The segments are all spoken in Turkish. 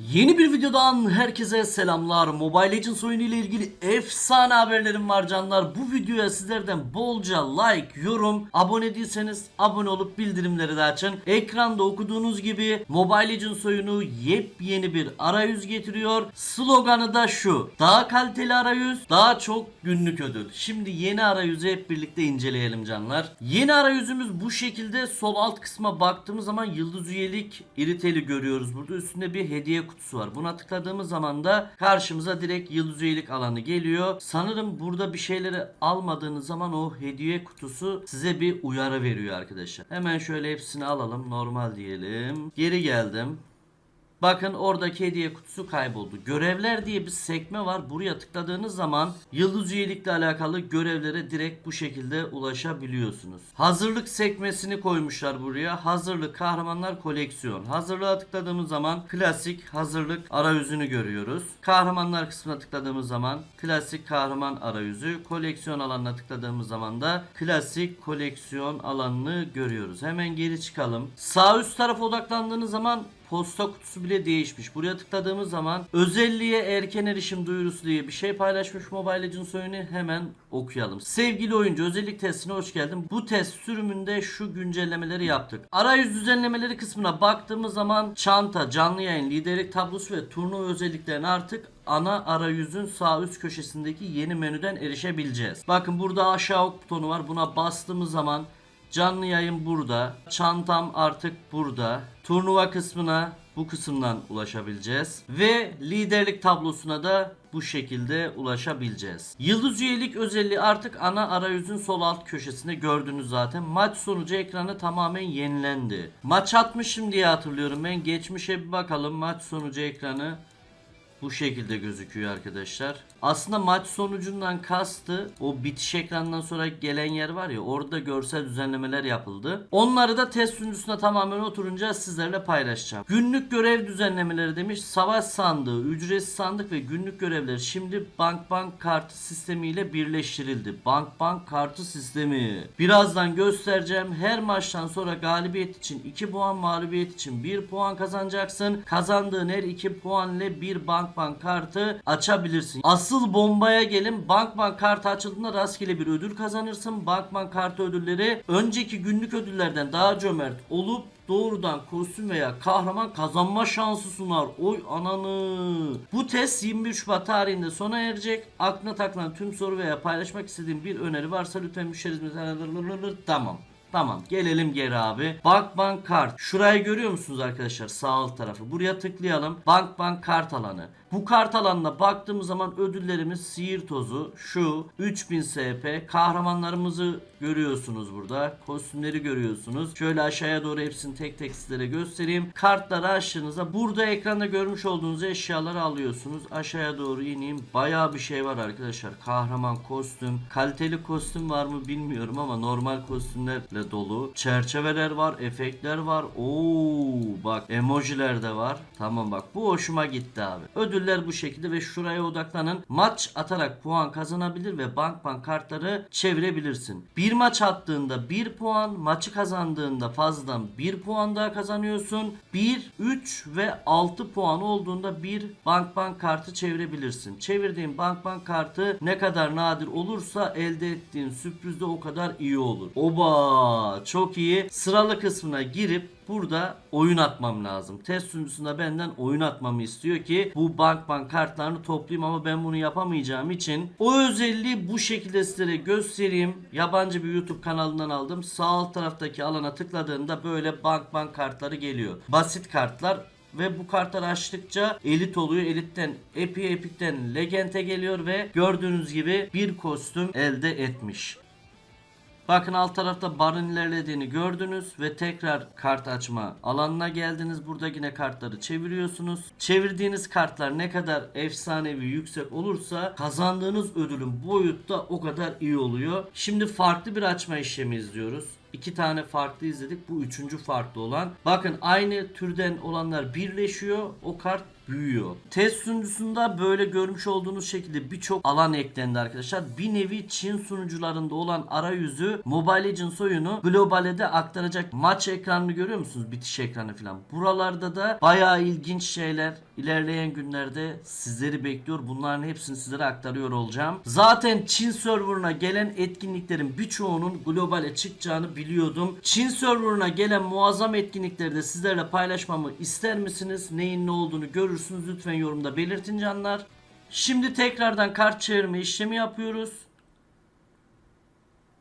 Yeni bir videodan herkese selamlar. Mobile Legends oyunu ile ilgili efsane haberlerim var canlar. Bu videoya sizlerden bolca like, yorum, abone değilseniz abone olup bildirimleri de açın. Ekranda okuduğunuz gibi Mobile Legends oyunu yepyeni bir arayüz getiriyor. Sloganı da şu. Daha kaliteli arayüz, daha çok günlük ödül. Şimdi yeni arayüzü hep birlikte inceleyelim canlar. Yeni arayüzümüz bu şekilde sol alt kısma baktığımız zaman yıldız üyelik iriteli görüyoruz. Burada üstünde bir hediye kutusu var. Buna tıkladığımız zaman da karşımıza direkt yıldız üyelik alanı geliyor. Sanırım burada bir şeyleri almadığınız zaman o hediye kutusu size bir uyarı veriyor arkadaşlar. Hemen şöyle hepsini alalım. Normal diyelim. Geri geldim. Bakın oradaki hediye kutusu kayboldu. Görevler diye bir sekme var. Buraya tıkladığınız zaman yıldız üyelikle alakalı görevlere direkt bu şekilde ulaşabiliyorsunuz. Hazırlık sekmesini koymuşlar buraya. Hazırlık kahramanlar koleksiyon. Hazırlığa tıkladığımız zaman klasik hazırlık arayüzünü görüyoruz. Kahramanlar kısmına tıkladığımız zaman klasik kahraman arayüzü. Koleksiyon alanına tıkladığımız zaman da klasik koleksiyon alanını görüyoruz. Hemen geri çıkalım. Sağ üst tarafa odaklandığınız zaman posta kutusu bile değişmiş. Buraya tıkladığımız zaman özelliğe erken erişim duyurusu diye bir şey paylaşmış Mobile Legends oyunu hemen okuyalım. Sevgili oyuncu özellik testine hoş geldin. Bu test sürümünde şu güncellemeleri yaptık. Arayüz düzenlemeleri kısmına baktığımız zaman çanta, canlı yayın, liderlik tablosu ve turnuva özelliklerine artık ana arayüzün sağ üst köşesindeki yeni menüden erişebileceğiz. Bakın burada aşağı ok butonu var. Buna bastığımız zaman Canlı yayın burada. Çantam artık burada. Turnuva kısmına bu kısımdan ulaşabileceğiz. Ve liderlik tablosuna da bu şekilde ulaşabileceğiz. Yıldız üyelik özelliği artık ana arayüzün sol alt köşesinde gördünüz zaten. Maç sonucu ekranı tamamen yenilendi. Maç atmışım diye hatırlıyorum ben. Geçmişe bir bakalım. Maç sonucu ekranı bu şekilde gözüküyor arkadaşlar. Aslında maç sonucundan kastı o bitiş ekranından sonra gelen yer var ya orada görsel düzenlemeler yapıldı. Onları da test sunucusuna tamamen oturunca sizlerle paylaşacağım. Günlük görev düzenlemeleri demiş. Savaş sandığı, ücretsiz sandık ve günlük görevler şimdi bank bank kartı sistemiyle birleştirildi. Bank bank kartı sistemi. Birazdan göstereceğim. Her maçtan sonra galibiyet için 2 puan, mağlubiyet için 1 puan kazanacaksın. Kazandığın her 2 puan ile bir bank bank kartı açabilirsin. Asıl bombaya gelin. Bank bank kartı açıldığında rastgele bir ödül kazanırsın. Bank bank kartı ödülleri önceki günlük ödüllerden daha cömert olup doğrudan kostüm veya kahraman kazanma şansı sunar. Oy ananı. Bu test 21 Şubat tarihinde sona erecek. Aklına takılan tüm soru veya paylaşmak istediğin bir öneri varsa lütfen müşteri hizmetine tamam. Tamam gelelim geri abi. Bank bank kart. Şurayı görüyor musunuz arkadaşlar sağ alt tarafı. Buraya tıklayalım. Bank bank kart alanı. Bu kart alanına baktığımız zaman ödüllerimiz sihir tozu, şu 3000 SP, kahramanlarımızı görüyorsunuz burada. Kostümleri görüyorsunuz. Şöyle aşağıya doğru hepsini tek tek sizlere göstereyim. Kartları açtığınızda burada ekranda görmüş olduğunuz eşyaları alıyorsunuz. Aşağıya doğru ineyim. Bayağı bir şey var arkadaşlar. Kahraman kostüm. Kaliteli kostüm var mı bilmiyorum ama normal kostümlerle dolu. Çerçeveler var, efektler var. Oo bak emojiler de var. Tamam bak bu hoşuma gitti abi. Ödüller bu şekilde ve şuraya odaklanın. Maç atarak puan kazanabilir ve bank bank kartları çevirebilirsin. Bir maç attığında 1 puan, maçı kazandığında fazladan 1 puan daha kazanıyorsun. 1, 3 ve 6 puan olduğunda bir bank bank kartı çevirebilirsin. Çevirdiğin bank bank kartı ne kadar nadir olursa elde ettiğin sürpriz de o kadar iyi olur. Oba çok iyi. Sıralı kısmına girip burada oyun atmam lazım. Test sunucusunda benden oyun atmamı istiyor ki bu bank bank kartlarını toplayayım ama ben bunu yapamayacağım için o özelliği bu şekilde sizlere göstereyim. Yabancı bir YouTube kanalından aldım. Sağ alt taraftaki alana tıkladığında böyle bank bank kartları geliyor. Basit kartlar ve bu kartları açtıkça elit oluyor. Elitten Epi Epic'ten Legend'e geliyor ve gördüğünüz gibi bir kostüm elde etmiş. Bakın alt tarafta barın ilerlediğini gördünüz ve tekrar kart açma alanına geldiniz. Burada yine kartları çeviriyorsunuz. Çevirdiğiniz kartlar ne kadar efsanevi yüksek olursa kazandığınız ödülün boyutta o kadar iyi oluyor. Şimdi farklı bir açma işlemi izliyoruz. iki tane farklı izledik. Bu üçüncü farklı olan. Bakın aynı türden olanlar birleşiyor. O kart büyüyor. Test sunucusunda böyle görmüş olduğunuz şekilde birçok alan eklendi arkadaşlar. Bir nevi Çin sunucularında olan arayüzü Mobile Legends oyunu globale de aktaracak. Maç ekranını görüyor musunuz? Bitiş ekranı falan. Buralarda da bayağı ilginç şeyler ilerleyen günlerde sizleri bekliyor. Bunların hepsini sizlere aktarıyor olacağım. Zaten Çin serverına gelen etkinliklerin birçoğunun globale çıkacağını biliyordum. Çin serverına gelen muazzam etkinlikleri de sizlerle paylaşmamı ister misiniz? Neyin ne olduğunu görürsünüz. Lütfen yorumda belirtin canlar. Şimdi tekrardan kart çevirme işlemi yapıyoruz.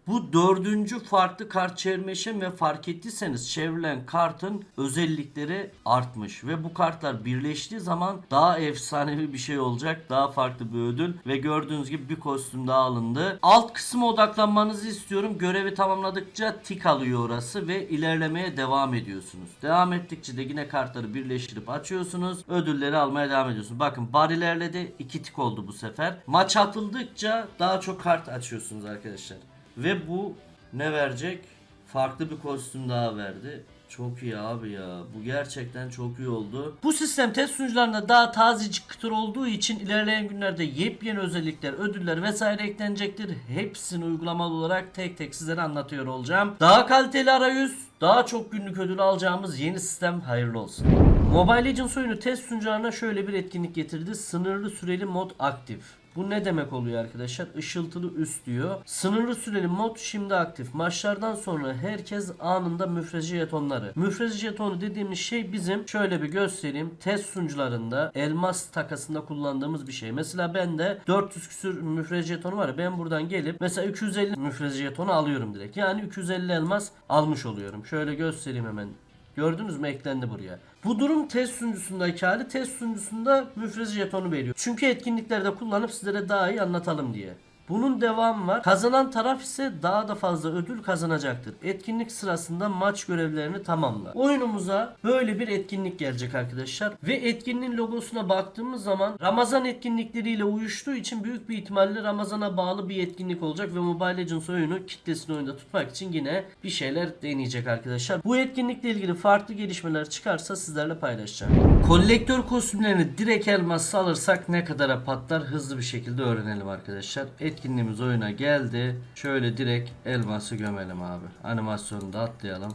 Bu dördüncü farklı kart çevirme işlemi ve fark ettiyseniz çevrilen kartın özellikleri artmış. Ve bu kartlar birleştiği zaman daha efsanevi bir şey olacak. Daha farklı bir ödül. Ve gördüğünüz gibi bir kostüm daha alındı. Alt kısma odaklanmanızı istiyorum. Görevi tamamladıkça tik alıyor orası ve ilerlemeye devam ediyorsunuz. Devam ettikçe de yine kartları birleştirip açıyorsunuz. Ödülleri almaya devam ediyorsunuz. Bakın barilerle de iki tik oldu bu sefer. Maç atıldıkça daha çok kart açıyorsunuz arkadaşlar. Ve bu ne verecek? Farklı bir kostüm daha verdi. Çok iyi abi ya. Bu gerçekten çok iyi oldu. Bu sistem test sunucularında daha tazecik kıtır olduğu için ilerleyen günlerde yepyeni özellikler, ödüller vesaire eklenecektir. Hepsini uygulamalı olarak tek tek sizlere anlatıyor olacağım. Daha kaliteli arayüz, daha çok günlük ödül alacağımız yeni sistem hayırlı olsun. Mobile Legends oyunu test sunucularına şöyle bir etkinlik getirdi. Sınırlı süreli mod aktif. Bu ne demek oluyor arkadaşlar? Işıltılı üst diyor. Sınırlı süreli mod şimdi aktif. Maçlardan sonra herkes anında müfrezi jetonları. Müfrezi jetonu dediğimiz şey bizim şöyle bir göstereyim. Test sunucularında elmas takasında kullandığımız bir şey. Mesela bende 400 küsür müfrezi jetonu var ya ben buradan gelip mesela 250 müfrezi jetonu alıyorum direkt. Yani 250 elmas almış oluyorum. Şöyle göstereyim hemen. Gördünüz mü eklendi buraya. Bu durum test sunucusundaki hali test sunucusunda müfrezi jetonu veriyor. Çünkü etkinliklerde kullanıp sizlere daha iyi anlatalım diye. Bunun devamı var. Kazanan taraf ise daha da fazla ödül kazanacaktır. Etkinlik sırasında maç görevlerini tamamla. Oyunumuza böyle bir etkinlik gelecek arkadaşlar. Ve etkinliğin logosuna baktığımız zaman Ramazan etkinlikleriyle uyuştuğu için büyük bir ihtimalle Ramazan'a bağlı bir etkinlik olacak ve Mobile Legends oyunu kitlesini oyunda tutmak için yine bir şeyler deneyecek arkadaşlar. Bu etkinlikle ilgili farklı gelişmeler çıkarsa sizlerle paylaşacağım. Kolektör kostümlerini direkt elmasla alırsak ne kadara patlar hızlı bir şekilde öğrenelim arkadaşlar. Etkinliğimiz oyuna geldi. Şöyle direkt elması gömelim abi. Animasyonu da atlayalım.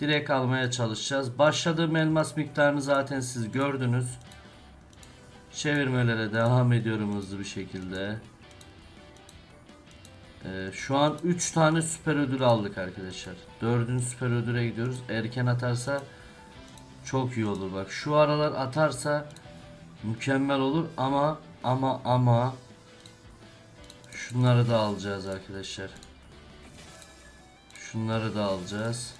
Direkt almaya çalışacağız. Başladığım elmas miktarını zaten siz gördünüz. Çevirmelere devam ediyorum hızlı bir şekilde. Ee, şu an 3 tane süper ödül aldık arkadaşlar. 4. süper ödüle gidiyoruz. Erken atarsa çok iyi olur bak. Şu aralar atarsa mükemmel olur ama ama ama şunları da alacağız arkadaşlar. Şunları da alacağız.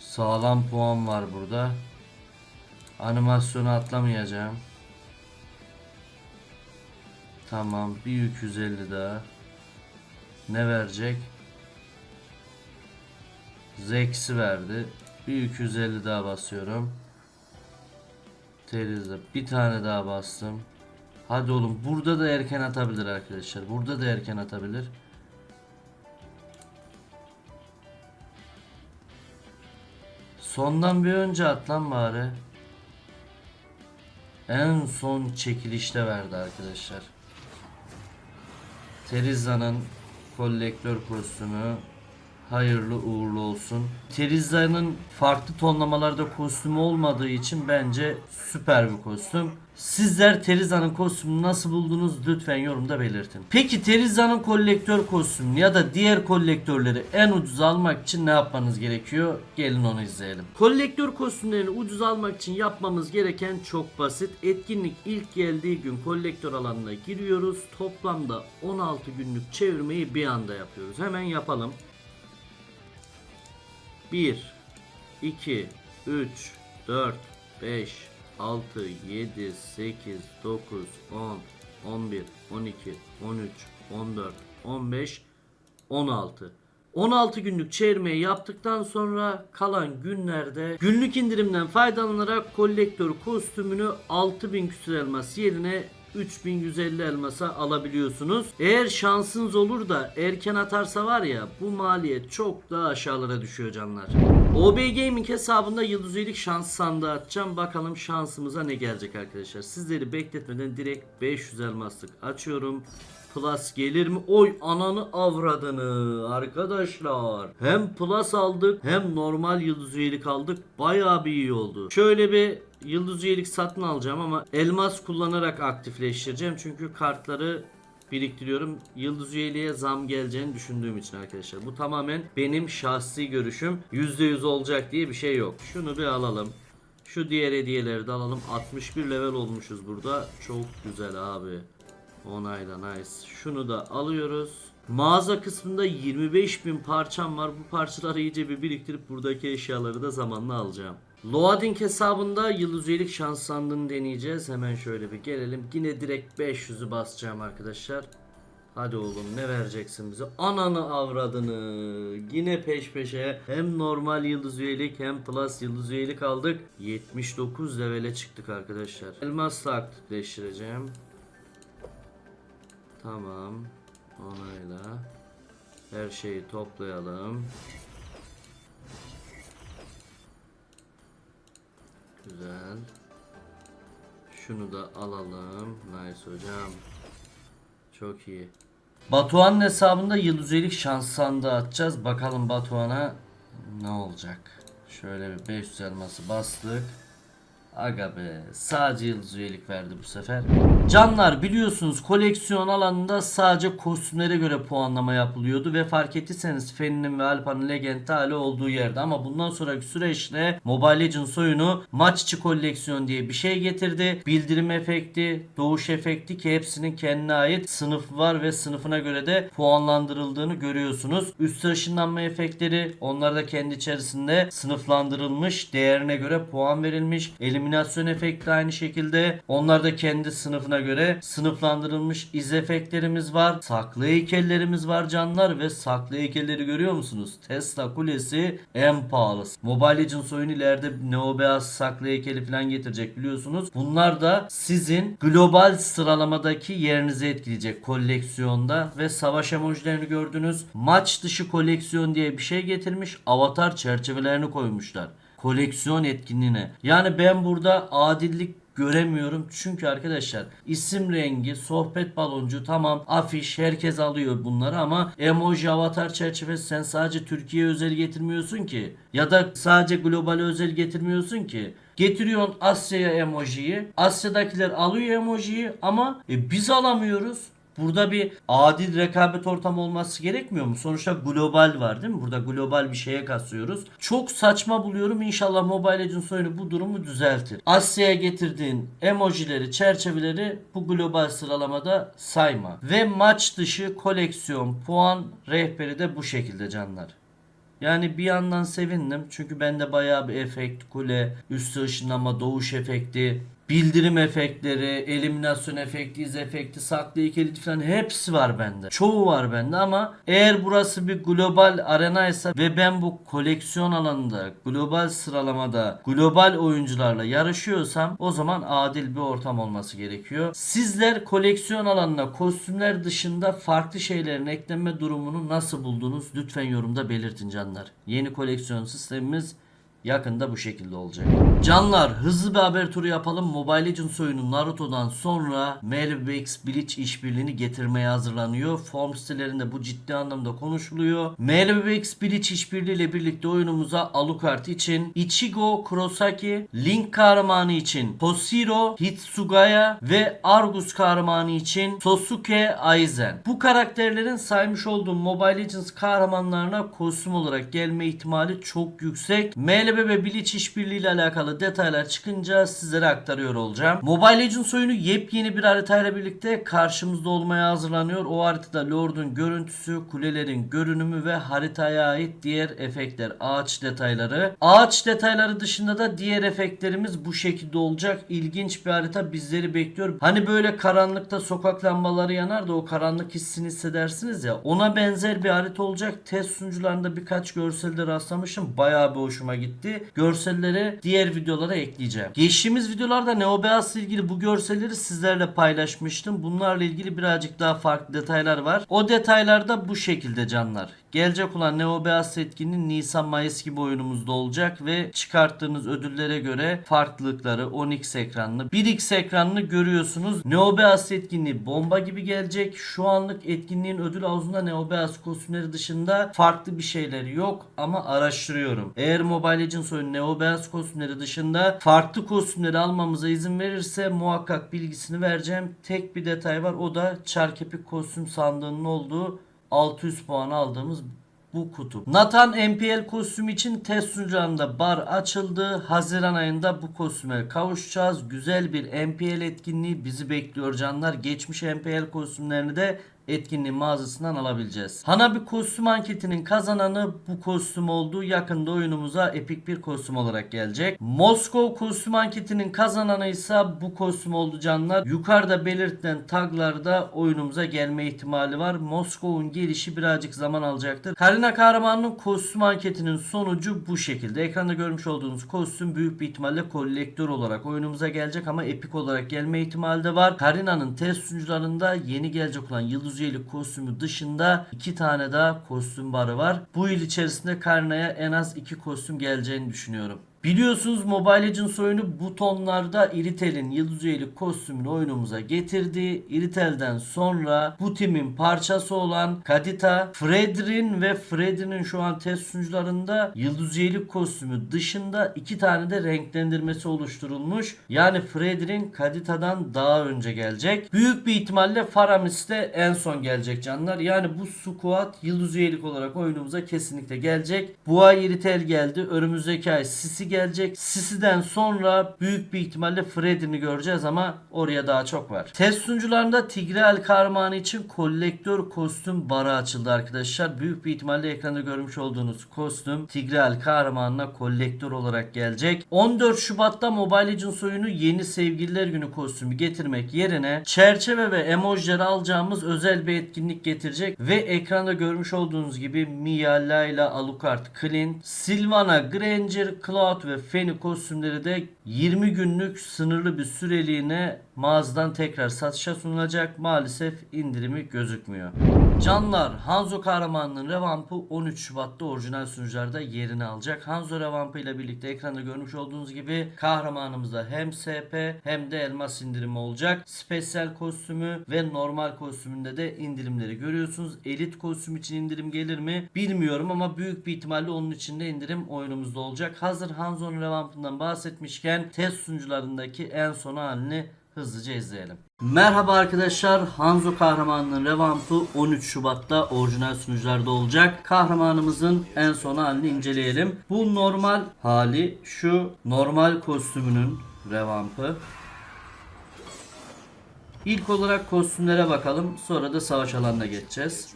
Sağlam puan var burada. Animasyonu atlamayacağım. Tamam. Bir 250 daha. Ne verecek? Zex'i verdi. Bir 250 daha basıyorum. Terizde bir tane daha bastım. Hadi oğlum burada da erken atabilir arkadaşlar. Burada da erken atabilir. Sondan bir önce at lan bari. En son çekilişte verdi arkadaşlar. Teriza'nın kolektör kostümü hayırlı uğurlu olsun. Teriza'nın farklı tonlamalarda kostümü olmadığı için bence süper bir kostüm. Sizler Teriza'nın kostümünü nasıl buldunuz lütfen yorumda belirtin. Peki Teriza'nın kolektör kostümünü ya da diğer kolektörleri en ucuz almak için ne yapmanız gerekiyor? Gelin onu izleyelim. Kolektör kostümlerini ucuz almak için yapmamız gereken çok basit. Etkinlik ilk geldiği gün kolektör alanına giriyoruz. Toplamda 16 günlük çevirmeyi bir anda yapıyoruz. Hemen yapalım. 1 2 3 4 5 6 7 8 9 10 11 12 13 14 15 16 16 günlük çevirmeyi yaptıktan sonra kalan günlerde günlük indirimden faydalanarak kolektör kostümünü 6000 küsur elmas yerine 3150 elmasa alabiliyorsunuz. Eğer şansınız olur da erken atarsa var ya bu maliyet çok daha aşağılara düşüyor canlar. OB Gaming hesabında yıldız üyelik şans sandığı atacağım. Bakalım şansımıza ne gelecek arkadaşlar. Sizleri bekletmeden direkt 500 elmaslık açıyorum. Plus gelir mi? Oy ananı avradını arkadaşlar. Hem plus aldık hem normal yıldız üyelik aldık. Bayağı bir iyi oldu. Şöyle bir yıldız üyelik satın alacağım ama elmas kullanarak aktifleştireceğim. Çünkü kartları biriktiriyorum. Yıldız üyeliğe zam geleceğini düşündüğüm için arkadaşlar. Bu tamamen benim şahsi görüşüm. %100 olacak diye bir şey yok. Şunu bir alalım. Şu diğer hediyeleri de alalım. 61 level olmuşuz burada. Çok güzel abi. Onayla nice. Şunu da alıyoruz. Mağaza kısmında 25 bin parçam var. Bu parçaları iyice bir biriktirip buradaki eşyaları da zamanla alacağım. Loading hesabında yıldız üyelik şans sandığını deneyeceğiz. Hemen şöyle bir gelelim. Yine direkt 500'ü basacağım arkadaşlar. Hadi oğlum ne vereceksin bize? Ananı avradını. Yine peş peşe hem normal yıldız üyelik hem plus yıldız üyelik aldık. 79 levele çıktık arkadaşlar. Elmasla aktifleştireceğim. Tamam. Onayla. Her şeyi toplayalım. Güzel. Şunu da alalım. Nice hocam. Çok iyi. Batuhan'ın hesabında yıldız üyelik şans sandığı atacağız. Bakalım Batuhan'a ne olacak. Şöyle bir 500 elması bastık. Aga be sadece yıldız üyelik verdi bu sefer. Canlar biliyorsunuz koleksiyon alanında sadece kostümlere göre puanlama yapılıyordu ve fark ettiyseniz Fen'in ve Alpa'nın legend hali olduğu yerde ama bundan sonraki süreçte Mobile Legends oyunu maç içi koleksiyon diye bir şey getirdi. Bildirim efekti, doğuş efekti ki hepsinin kendine ait sınıfı var ve sınıfına göre de puanlandırıldığını görüyorsunuz. Üst ışınlanma efektleri onlar da kendi içerisinde sınıflandırılmış, değerine göre puan verilmiş. Eliminasyon efekti aynı şekilde onlar da kendi sınıfına göre sınıflandırılmış iz efektlerimiz var. Saklı heykellerimiz var canlar ve saklı heykelleri görüyor musunuz? Tesla kulesi en pahalısı. Mobile Legends oyunu ileride Neo Beyaz saklı heykeli falan getirecek biliyorsunuz. Bunlar da sizin global sıralamadaki yerinizi etkileyecek koleksiyonda ve savaş emojilerini gördünüz. Maç dışı koleksiyon diye bir şey getirmiş. Avatar çerçevelerini koymuşlar koleksiyon etkinliğine. Yani ben burada adillik göremiyorum. Çünkü arkadaşlar isim rengi, sohbet baloncu tamam afiş herkes alıyor bunları ama emoji avatar çerçevesi sen sadece Türkiye özel getirmiyorsun ki. Ya da sadece global özel getirmiyorsun ki. Getiriyorsun Asya'ya emojiyi. Asya'dakiler alıyor emojiyi ama e, biz alamıyoruz. Burada bir adil rekabet ortamı olması gerekmiyor mu? Sonuçta global var değil mi? Burada global bir şeye kasıyoruz. Çok saçma buluyorum. İnşallah Mobile Legends oyunu bu durumu düzeltir. Asya'ya getirdiğin emojileri, çerçeveleri bu global sıralamada sayma. Ve maç dışı koleksiyon, puan rehberi de bu şekilde canlar. Yani bir yandan sevindim çünkü bende bayağı bir efekt, kule, üstü ışınlama, doğuş efekti, bildirim efektleri, eliminasyon efekti, iz efekti, saklı ikilit falan hepsi var bende. Çoğu var bende ama eğer burası bir global arenaysa ve ben bu koleksiyon alanında, global sıralamada, global oyuncularla yarışıyorsam o zaman adil bir ortam olması gerekiyor. Sizler koleksiyon alanına kostümler dışında farklı şeylerin eklenme durumunu nasıl buldunuz? Lütfen yorumda belirtin canlar. Yeni koleksiyon sistemimiz Yakında bu şekilde olacak. Canlar hızlı bir haber turu yapalım. Mobile Legends oyunu Naruto'dan sonra Melvex Bleach işbirliğini getirmeye hazırlanıyor. Form sitelerinde bu ciddi anlamda konuşuluyor. Melvex Bleach işbirliği ile birlikte oyunumuza Alucard için Ichigo Kurosaki, Link kahramanı için Toshiro Hitsugaya ve Argus kahramanı için Sosuke Aizen. Bu karakterlerin saymış olduğum Mobile Legends kahramanlarına kostüm olarak gelme ihtimali çok yüksek. MLB ve Bleach işbirliği ile alakalı detaylar çıkınca sizlere aktarıyor olacağım. Mobile Legends oyunu yepyeni bir haritayla birlikte karşımızda olmaya hazırlanıyor. O haritada Lord'un görüntüsü, kulelerin görünümü ve haritaya ait diğer efektler, ağaç detayları. Ağaç detayları dışında da diğer efektlerimiz bu şekilde olacak. İlginç bir harita bizleri bekliyor. Hani böyle karanlıkta sokak lambaları yanar da o karanlık hissini hissedersiniz ya. Ona benzer bir harita olacak. Test sunucularında birkaç görselde rastlamışım. Bayağı bir hoşuma gitti. Gitti. Görselleri diğer videolara ekleyeceğim. Geçtiğimiz videolarda Neo Beyaz ile ilgili bu görselleri sizlerle paylaşmıştım. Bunlarla ilgili birazcık daha farklı detaylar var. O detaylar da bu şekilde canlar. Gelecek olan Neo Beyaz etkinliği Nisan Mayıs gibi oyunumuzda olacak ve çıkarttığınız ödüllere göre farklılıkları 10x ekranlı 1x ekranlı görüyorsunuz. Neo Beyaz etkinliği bomba gibi gelecek. Şu anlık etkinliğin ödül havuzunda Neo Beyaz kostümleri dışında farklı bir şeyleri yok ama araştırıyorum. Eğer Mobile Legends oyunu Neo Beyaz kostümleri dışında farklı kostümleri almamıza izin verirse muhakkak bilgisini vereceğim. Tek bir detay var o da Çarkepik kostüm sandığının olduğu 600 puan aldığımız bu kutu. Nathan MPL kostümü için test sunucularında bar açıldı. Haziran ayında bu kostüme kavuşacağız. Güzel bir MPL etkinliği bizi bekliyor canlar. Geçmiş MPL kostümlerini de etkinliğin mağazasından alabileceğiz. Hanabi kostüm anketinin kazananı bu kostüm olduğu yakında oyunumuza epik bir kostüm olarak gelecek. Moskova kostüm anketinin kazananı ise bu kostüm oldu canlar. Yukarıda belirtilen taglarda oyunumuza gelme ihtimali var. Moskova'nın gelişi birazcık zaman alacaktır. Karina Kahraman'ın kostüm anketinin sonucu bu şekilde. Ekranda görmüş olduğunuz kostüm büyük bir ihtimalle kolektör olarak oyunumuza gelecek ama epik olarak gelme ihtimali de var. Karina'nın test sunucularında yeni gelecek olan Yıldız üyelik kostümü dışında iki tane daha kostüm barı var. Bu yıl içerisinde Karina'ya en az iki kostüm geleceğini düşünüyorum. Biliyorsunuz Mobile Legends oyunu butonlarda Iritel'in yıldız üyelik kostümünü oyunumuza getirdi. Iritel'den sonra bu timin parçası olan Kadita, Fredrin ve Fredrin'in şu an test sunucularında yıldız üyelik kostümü dışında iki tane de renklendirmesi oluşturulmuş. Yani Fredrin Kadita'dan daha önce gelecek. Büyük bir ihtimalle Faramis de en son gelecek canlar. Yani bu squad yıldız üyelik olarak oyunumuza kesinlikle gelecek. Bu ay Iritel geldi. Önümüzdeki ay Sisi gelecek. Sisi'den sonra büyük bir ihtimalle Freddy'ni göreceğiz ama oraya daha çok var. Test sunucularında Tigreal Kahramanı için kolektör kostüm barı açıldı arkadaşlar. Büyük bir ihtimalle ekranda görmüş olduğunuz kostüm Tigreal Kahramanı'na kolektör olarak gelecek. 14 Şubat'ta Mobile Legends oyunu yeni sevgililer günü kostümü getirmek yerine çerçeve ve emojileri alacağımız özel bir etkinlik getirecek ve ekranda görmüş olduğunuz gibi Mia, Layla, Alucard, Clint, Sylvana, Granger, Cloud ve Fanny kostümleri de 20 günlük sınırlı bir süreliğine mağazadan tekrar satışa sunulacak. Maalesef indirimi gözükmüyor. Canlar Hanzo kahramanının revampı 13 Şubat'ta orijinal sunucularda yerini alacak. Hanzo revampı ile birlikte ekranda görmüş olduğunuz gibi kahramanımızda hem SP hem de elmas indirimi olacak. Spesyal kostümü ve normal kostümünde de indirimleri görüyorsunuz. Elit kostüm için indirim gelir mi bilmiyorum ama büyük bir ihtimalle onun için de indirim oyunumuzda olacak. Hazır Hanzo'nun revampından bahsetmişken test sunucularındaki en son halini hızlıca izleyelim. Merhaba arkadaşlar. Hanzo kahramanının revampı 13 Şubat'ta orijinal sunucularda olacak. Kahramanımızın en son halini inceleyelim. Bu normal hali şu normal kostümünün revampı. İlk olarak kostümlere bakalım. Sonra da savaş alanına geçeceğiz.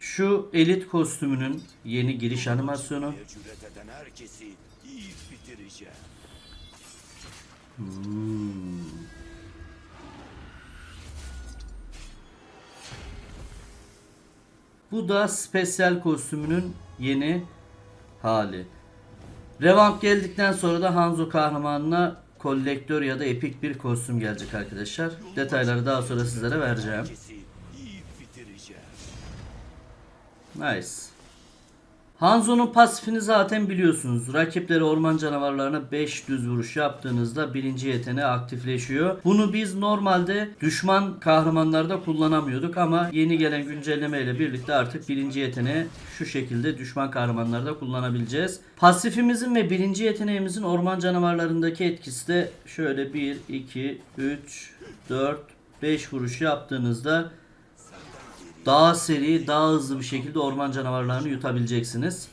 Şu elit kostümünün yeni giriş animasyonu. Bu da spesyal kostümünün yeni hali. Revamp geldikten sonra da Hanzo kahramanına kolektör ya da epik bir kostüm gelecek arkadaşlar. Detayları daha sonra sizlere vereceğim. Nice. Hanzo'nun pasifini zaten biliyorsunuz. Rakipleri orman canavarlarına 5 düz vuruş yaptığınızda birinci yeteneği aktifleşiyor. Bunu biz normalde düşman kahramanlarda kullanamıyorduk ama yeni gelen güncelleme ile birlikte artık birinci yeteneği şu şekilde düşman kahramanlarda kullanabileceğiz. Pasifimizin ve birinci yeteneğimizin orman canavarlarındaki etkisi de şöyle 1, 2, 3, 4, 5 vuruş yaptığınızda daha seri, daha hızlı bir şekilde orman canavarlarını yutabileceksiniz.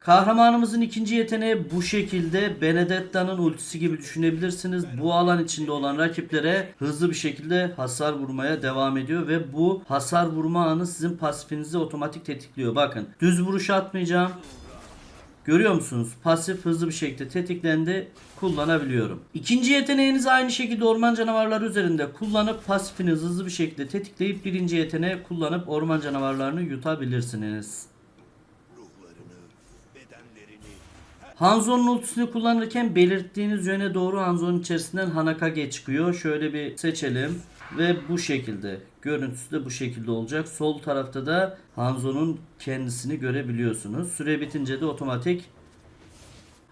Kahramanımızın ikinci yeteneği bu şekilde Benedetta'nın ultisi gibi düşünebilirsiniz. Bu alan içinde olan rakiplere hızlı bir şekilde hasar vurmaya devam ediyor ve bu hasar vurma anı sizin pasifinizi otomatik tetikliyor. Bakın düz vuruş atmayacağım. Görüyor musunuz? Pasif hızlı bir şekilde tetiklendi. Kullanabiliyorum. İkinci yeteneğinizi aynı şekilde orman canavarları üzerinde kullanıp pasifinizi hızlı bir şekilde tetikleyip birinci yeteneği kullanıp orman canavarlarını yutabilirsiniz. Hanzo'nun ultisini kullanırken belirttiğiniz yöne doğru Hanzo'nun içerisinden Hanakage çıkıyor. Şöyle bir seçelim. Ve bu şekilde. Görüntüsü de bu şekilde olacak. Sol tarafta da Hanzo'nun kendisini görebiliyorsunuz. Süre bitince de otomatik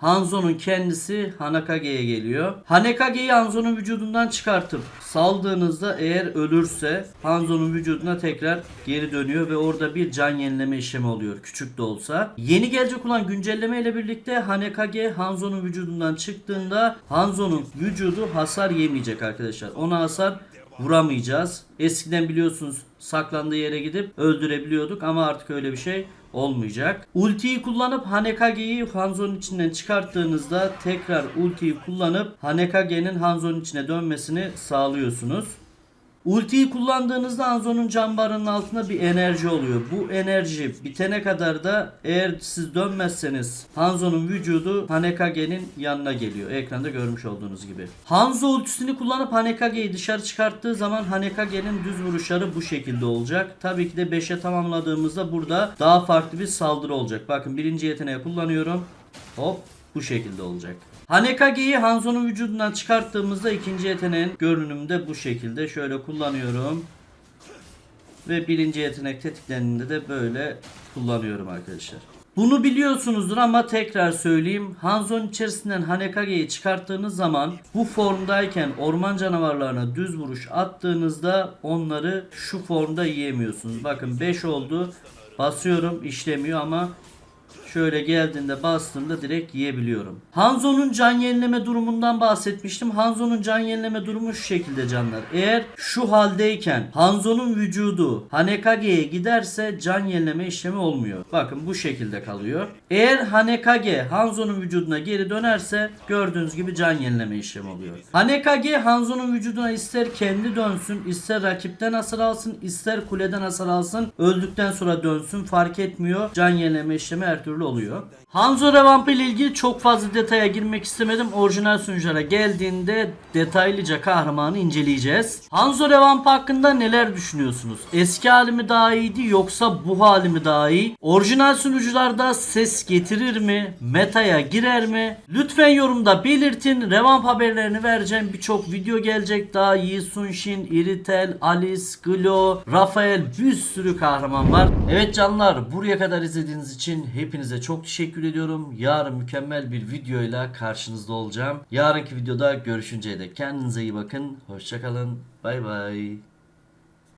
Hanzo'nun kendisi Hanakage'ye geliyor. Hanakage'yi Hanzo'nun vücudundan çıkartıp saldığınızda eğer ölürse Hanzo'nun vücuduna tekrar geri dönüyor ve orada bir can yenileme işlemi oluyor küçük de olsa. Yeni gelecek olan güncelleme ile birlikte Hanekage Hanzo'nun vücudundan çıktığında Hanzo'nun vücudu hasar yemeyecek arkadaşlar. Ona hasar vuramayacağız. Eskiden biliyorsunuz saklandığı yere gidip öldürebiliyorduk ama artık öyle bir şey olmayacak. Ultiyi kullanıp Hanekage'yi Hanzo'nun içinden çıkarttığınızda tekrar ultiyi kullanıp Hanekage'nin Hanzo'nun içine dönmesini sağlıyorsunuz. Ultiyi kullandığınızda Hanzo'nun cam barının altında bir enerji oluyor. Bu enerji bitene kadar da eğer siz dönmezseniz Hanzo'nun vücudu Hanekage'nin yanına geliyor. Ekranda görmüş olduğunuz gibi. Hanzo ultisini kullanıp Hanekage'yi dışarı çıkarttığı zaman Hanekage'nin düz vuruşları bu şekilde olacak. Tabii ki de 5'e tamamladığımızda burada daha farklı bir saldırı olacak. Bakın birinci yeteneği kullanıyorum. Hop bu şekilde olacak. Hanekage'yi Hanzo'nun vücudundan çıkarttığımızda ikinci yeteneğin görünümü bu şekilde. Şöyle kullanıyorum. Ve birinci yetenek tetiklendiğinde de böyle kullanıyorum arkadaşlar. Bunu biliyorsunuzdur ama tekrar söyleyeyim. Hanzo'nun içerisinden Hanekage'yi çıkarttığınız zaman bu formdayken orman canavarlarına düz vuruş attığınızda onları şu formda yiyemiyorsunuz. Bakın 5 oldu. Basıyorum işlemiyor ama Şöyle geldiğinde bastığımda direkt yiyebiliyorum. Hanzo'nun can yenileme durumundan bahsetmiştim. Hanzo'nun can yenileme durumu şu şekilde canlar. Eğer şu haldeyken Hanzo'nun vücudu Hanekage'ye giderse can yenileme işlemi olmuyor. Bakın bu şekilde kalıyor. Eğer Hanekage Hanzo'nun vücuduna geri dönerse gördüğünüz gibi can yenileme işlemi oluyor. Hanekage Hanzo'nun vücuduna ister kendi dönsün, ister rakipten hasar alsın, ister kuleden hasar alsın. Öldükten sonra dönsün fark etmiyor. Can yenileme işlemi her türlü oluyor. Hanzo Revamp ile ilgili çok fazla detaya girmek istemedim. Orijinal sunuculara geldiğinde detaylıca kahramanı inceleyeceğiz. Hanzo Revamp hakkında neler düşünüyorsunuz? Eski hali mi daha iyiydi yoksa bu hali mi daha iyi? Orijinal sunucularda ses getirir mi? Meta'ya girer mi? Lütfen yorumda belirtin. Revamp haberlerini vereceğim. Birçok video gelecek. Daha Yi Sunshin, Iritel, Alice, Glo, Rafael bir sürü kahraman var. Evet canlar buraya kadar izlediğiniz için hepinize çok teşekkür ediyorum. Yarın mükemmel bir videoyla karşınızda olacağım. Yarınki videoda görüşünceye dek kendinize iyi bakın. Hoşçakalın. Bay bay.